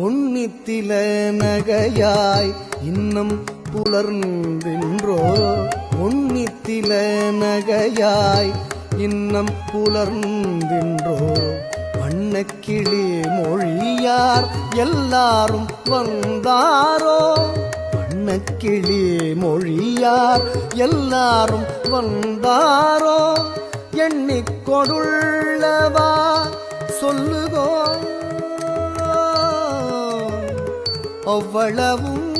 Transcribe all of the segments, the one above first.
உன்னித்தில நகையாய் இன்னும் புலர்ந்தின்றோ? உன்னித்தில நகையாய் இன்னம் புலர்ந்தின்றோ? வண்ணக்கிளி மொழியார் எல்லாரும் வந்தாரோ? வண்ணக்கிளி மொழியார் எல்லாரும் வந்தாரோ? எண்ணிக் கொடுள்ளவா? சொல்லுகோ அவ்வளவும்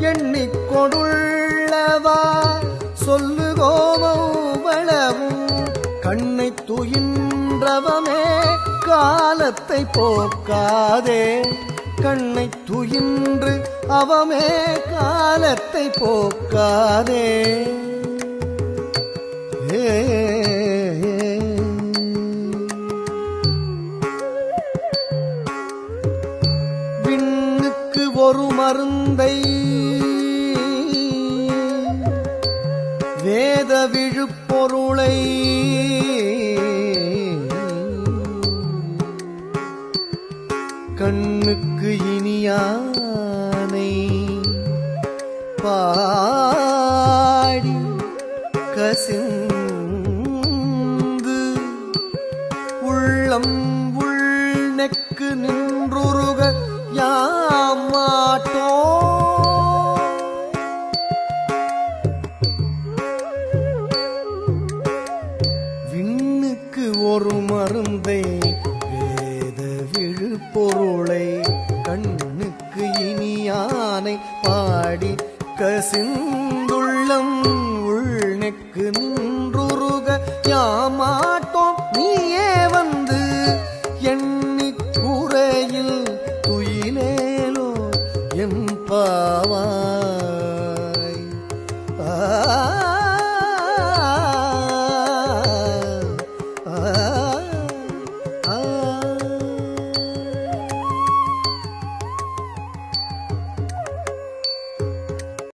எண்ணிக்கொடுள்ளவா கொடுள்ளவா கண்ணை துயின்றவமே காலத்தை போக்காதே. கண்ணை துயின்று அவமே காலத்தை போக்காதே. ஏ ஒரு மருந்தை. வேத விழுப்பொருளை. கண்ணுக்கு இனியானை பாடி கசிந்து உள்ளம் உள்நெக்கு நின்று ஒரு மருந்தை வேத விழுப்பொருளை கண்ணுக்கு இனியானை பாடி கசிந்துள்ளம். உள்நெக்கு நின்றுருக யாமாட்டோம் நீயே வந்து எண்ணி குறையில் துயிலேலோ எம் பாவா